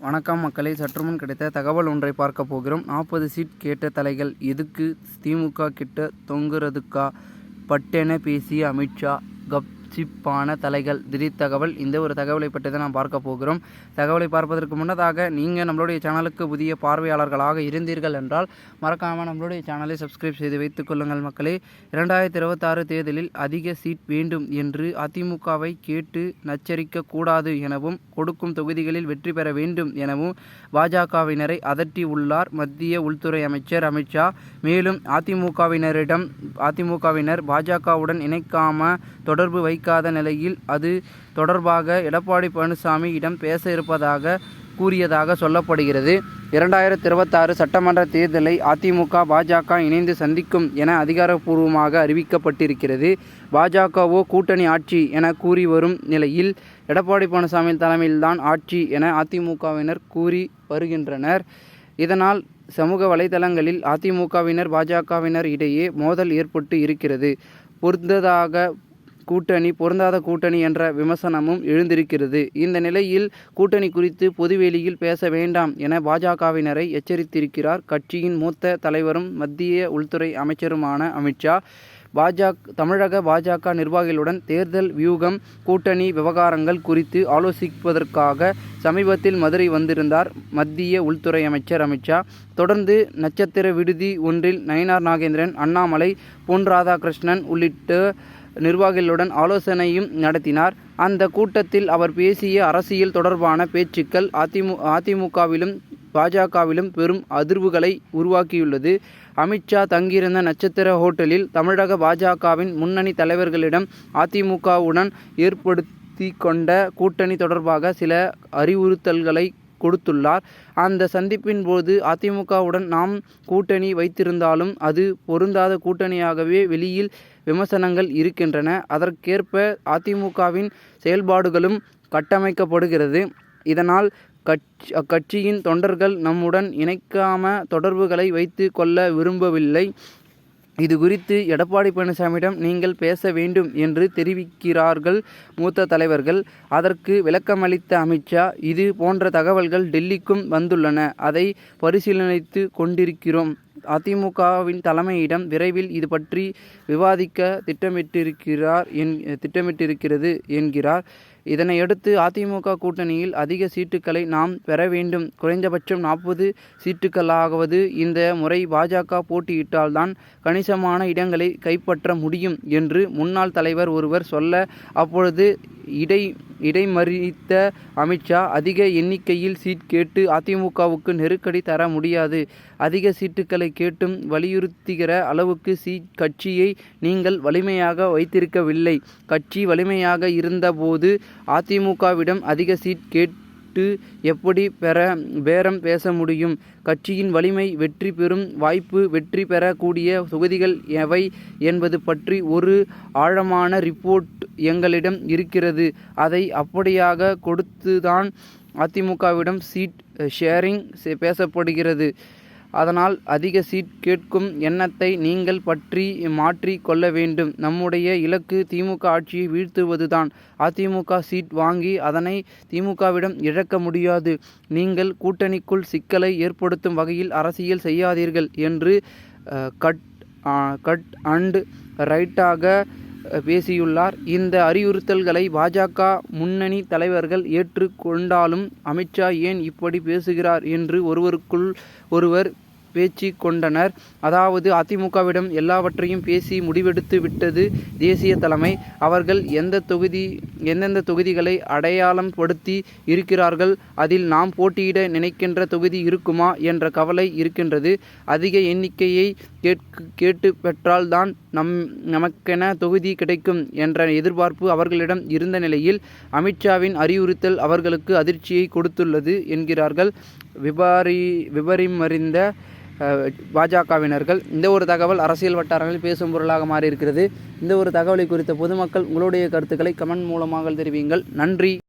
வணக்கம் மக்களை. சற்றுமுன் கிடைத்த தகவல் ஒன்றை பார்க்க போகிறோம். நாற்பது சீட் கேட்ட தலைகள் எதுக்கு? திமுக கிட்ட தொங்குறதுக்கா? பட்டென பேசிய அமித்ஷா கப் சிப்பான தலைகள். திடீர் தகவல். இந்த ஒரு தகவலை பற்றி தான் நாம் பார்க்க போகிறோம். தகவலை பார்ப்பதற்கு முன்னதாக நீங்கள் நம்மளுடைய சேனலுக்கு புதிய பார்வையாளர்களாக இருந்தீர்கள் என்றால் மறக்காமல் நம்மளுடைய சேனலை சப்ஸ்கிரைப் செய்து வைத்துக் கொள்ளுங்கள் மக்களே. இரண்டாயிரத்தி இருபத்தாறு தேர்தலில் அதிக சீட் வேண்டும் என்று அதிமுகவை கேட்டு நச்சரிக்க கூடாது எனவும் கொடுக்கும் தொகுதிகளில் வெற்றி பெற வேண்டும் எனவும் பாஜகவினரை அதட்டி உள்ளார் மத்திய உள்துறை அமைச்சர் அமித்ஷா மேலும் அதிமுகவினரிடம் அதிமுகவினர் பாஜகவுடன் இணைக்காம தொடர்பு வை அளிக்காத நிலையில் அது தொடர்பாக எடப்பாடி பழனிசாமி இடம் பேச இருப்பதாக கூறியதாக சொல்லப்படுகிறது. இரண்டாயிரத்தி இருபத்தாறு சட்டமன்ற தேர்தலை அதிமுக பாஜக இணைந்து சந்திக்கும் என அதிகாரப்பூர்வமாக அறிவிக்கப்பட்டிருக்கிறது. பாஜகவோ கூட்டணி ஆட்சி என கூறி வரும் நிலையில் எடப்பாடி பழனிசாமி தலைமையில்தான் ஆட்சி என அதிமுகவினர் கூறி வருகின்றனர். இதனால் சமூக வலைதளங்களில் அதிமுகவினர் பாஜகவினர் இடையே மோதல் ஏற்பட்டு இருக்கிறது. பொருந்ததாக கூட்டணி பொருந்தாத கூட்டணி என்ற விமர்சனமும் எழுந்திருக்கிறது. இந்த நிலையில் கூட்டணி குறித்து பொதுவெளியில் பேச வேண்டாம் என பாஜகவினரை எச்சரித்திருக்கிறார் கட்சியின் மூத்த தலைவரும் மத்திய உள்துறை அமைச்சருமான அமித்ஷா பாஜக தமிழக பாஜக நிர்வாகிகளுடன் தேர்தல் வியூகம் கூட்டணி விவகாரங்கள் குறித்து ஆலோசிப்பதற்காக சமீபத்தில் மதுரை வந்திருந்தார் மத்திய உள்துறை அமைச்சர் அமித்ஷா தொடர்ந்து நட்சத்திர விடுதி ஒன்றில் நயினார் நாகேந்திரன் அண்ணாமலை பொன் ராதாகிருஷ்ணன் உள்ளிட்ட நிர்வாகிகளுடன் ஆலோசனையும் நடத்தினார். அந்த கூட்டத்தில் அவர் பேசிய அரசியல் தொடர்பான பேச்சுக்கள் அதிமு அதிமுகவிலும் பாஜகவிலும் பெரும் அதிர்வுகளை உருவாக்கியுள்ளது. அமித்ஷா தங்கியிருந்த நட்சத்திர ஹோட்டலில் தமிழக பாஜகவின் முன்னணி தலைவர்களிடம் அதிமுகவுடன் ஏற்படுத்தி கொண்ட கூட்டணி தொடர்பாக சில அறிவுறுத்தல்களை கொடுத்துள்ளார். அந்த சந்திப்பின் போது அதிமுகவுடன் நாம் கூட்டணி வைத்திருந்தாலும் அது பொருந்தாத கூட்டணியாகவே வெளியில் விமர்சனங்கள் இருக்கின்றன. அதற்கேற்ப அதிமுகவின் செயல்பாடுகளும் கட்டமைக்கப்படுகிறது. இதனால் கட்சி அக்கட்சியின் தொண்டர்கள் நம்முடன் இணைக்காம தொடர்புகளை வைத்து கொள்ள விரும்பவில்லை. இது குறித்து எடப்பாடி பழனிசாமியிடம் நீங்கள் பேச வேண்டும் என்று தெரிவிக்கிறார்கள் மூத்த தலைவர்கள். அதற்கு விளக்கமளித்த அமித்ஷா இது போன்ற தகவல்கள் டெல்லிக்கும் வந்துள்ளன. அதை பரிசீலனித்து கொண்டிருக்கிறோம். அதிமுகவின் தலைமையிடம் விரைவில் இது பற்றி விவாதிக்க திட்டமிட்டிருக்கிறார் என் திட்டமிட்டிருக்கிறது என்கிறார். இதனையடுத்து அதிமுக கூட்டணியில் அதிக சீட்டுக்களை நாம் பெற வேண்டும். குறைந்தபட்சம் நாற்பது சீட்டுகளாவது இந்த முறை பாஜக போட்டியிட்டால்தான் கணிசமான இடங்களை கைப்பற்ற முடியும் என்று முன்னாள் தலைவர் ஒருவர் சொல்ல அப்பொழுது இடை இடைமறித்த அமித்ஷா அதிக எண்ணிக்கையில் சீட் கேட்டு அதிமுகவுக்கு நெருக்கடி தர முடியாது. அதிக சீட்டுக்களை கேட்டும் வலியுறுத்துகிற அளவுக்கு சீட் கட்சியை நீங்கள் வலிமையாக வைத்திருக்கவில்லை. கட்சி வலிமையாக இருந்தபோது அதிமுகவிடம் அதிக சீட் கேட் விட்டு எப்படி பெற பேரம் பேச முடியும்? கட்சியின் வலிமை வெற்றி பெறும் வாய்ப்பு வெற்றி பெறக்கூடிய தொகுதிகள் எவை என்பது பற்றி ஒரு ஆழமான ரிப்போர்ட் எங்களிடம் இருக்கிறது. அதை அப்படியாக கொடுத்துதான் அதிமுகவிடம் சீட் ஷேரிங் பேசப்படுகிறது. அதனால் அதிக சீட் கேட்கும் எண்ணத்தை நீங்கள் பற்றி மாற்றி கொள்ள வேண்டும். நம்முடைய இலக்கு திமுக ஆட்சியை வீழ்த்துவதுதான். அதிமுக சீட் வாங்கி அதனை திமுகவிடம் இழக்க முடியாது. நீங்கள் கூட்டணிக்குள் சிக்கலை ஏற்படுத்தும் வகையில் அரசியல் செய்யாதீர்கள் என்று கட் கட் அண்ட் ரைட்டாக பேசியுள்ளார். இந்த அறிவுறுத்தல்களை பாஜக முன்னணி தலைவர்கள் ஏற்றுக்கொண்டாலும் அமித்ஷா ஏன் இப்படி பேசுகிறார் என்று ஒருவருக்குள் ஒருவர் பேச்சு கொண்டனர். அதாவது அதிமுகவிடம் எல்லாவற்றையும் பேசி முடிவெடுத்து விட்டது தேசிய தலைமை. அவர்கள் எந்த தொகுதி எந்தெந்த தொகுதிகளை அடையாளம் படுத்தி இருக்கிறார்கள் அதில் நாம் போட்டியிட நினைக்கின்ற தொகுதி இருக்குமா என்ற கவலை இருக்கின்றது. அதிக எண்ணிக்கையை கேட்கு கேட்டு பெற்றால்தான் நம் நமக்கென தொகுதி கிடைக்கும் என்ற எதிர்பார்ப்பு அவர்களிடம் இருந்த நிலையில் அமித்ஷாவின் அறிவுறுத்தல் அவர்களுக்கு அதிர்ச்சியை கொடுத்துள்ளது என்கிறார்கள். விபாரி விபரிமறிந்த பாஜகவினர்கள். இந்த ஒரு தகவல் அரசியல் வட்டாரங்களில் பேசும் பொருளாக மாறியிருக்கிறது. இந்த ஒரு தகவலை குறித்த பொதுமக்கள் உங்களுடைய கருத்துக்களை கமெண்ட் மூலமாக தெரிவியுங்கள் நன்றி.